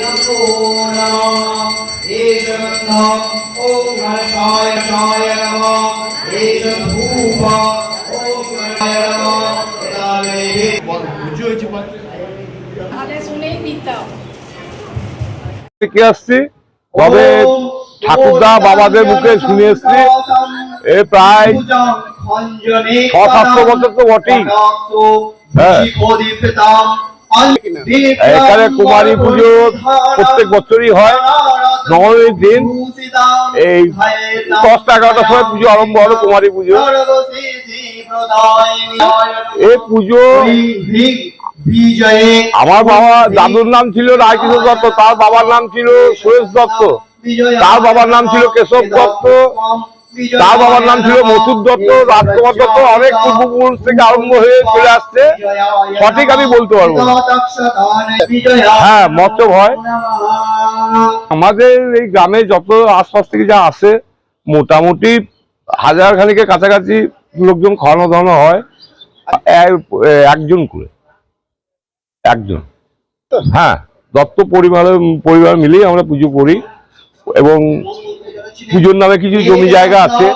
নমো নমঃ ওম শায় নমঃ ওম নমঃ তাহলে শুনেই আসছি? তবে ঠাকুরদা বাবাদের মুখে শুনে এসছি। এ প্রায় ছ সাতশো বছর তো বটেই। হ্যাঁ। এখানে কুমারী পুজো প্রত্যেক বছরই হয়। নবমীর দিন এই দশটা এগারোটার সময় পুজো আরম্ভ হলো কুমারী পুজো। এই পুজো আমার বাবা দাদুর নাম ছিল রায়কৃষ্ণ দত্ত, তার বাবার নাম ছিল সুরেশ দত্ত, তার বাবার নাম ছিল কেশব দত্ত তার বাবার নাম ছিল মথুর দত্ত, রাজকুমার দত্ত, অনেক পূর্বপুরুষ থেকে আরম্ভ হয়ে চলে আসছে। সঠিক আমি বলতে পারব। হ্যাঁ মৎস্য ভয়। আমাদের এই গ্রামে যত আশপাশ থেকে যা আসে, মোটামুটি হাজার খানিকের কাছাকাছি লোকজন খাওয়ানো দাওয়ানো হয় একজন করে। একজন। হ্যাঁ দত্ত পরিবারের পরিবার মিলেই আমরা পুজো করি এবং পুজোর নামে কিছু জমি জায়গা আছে?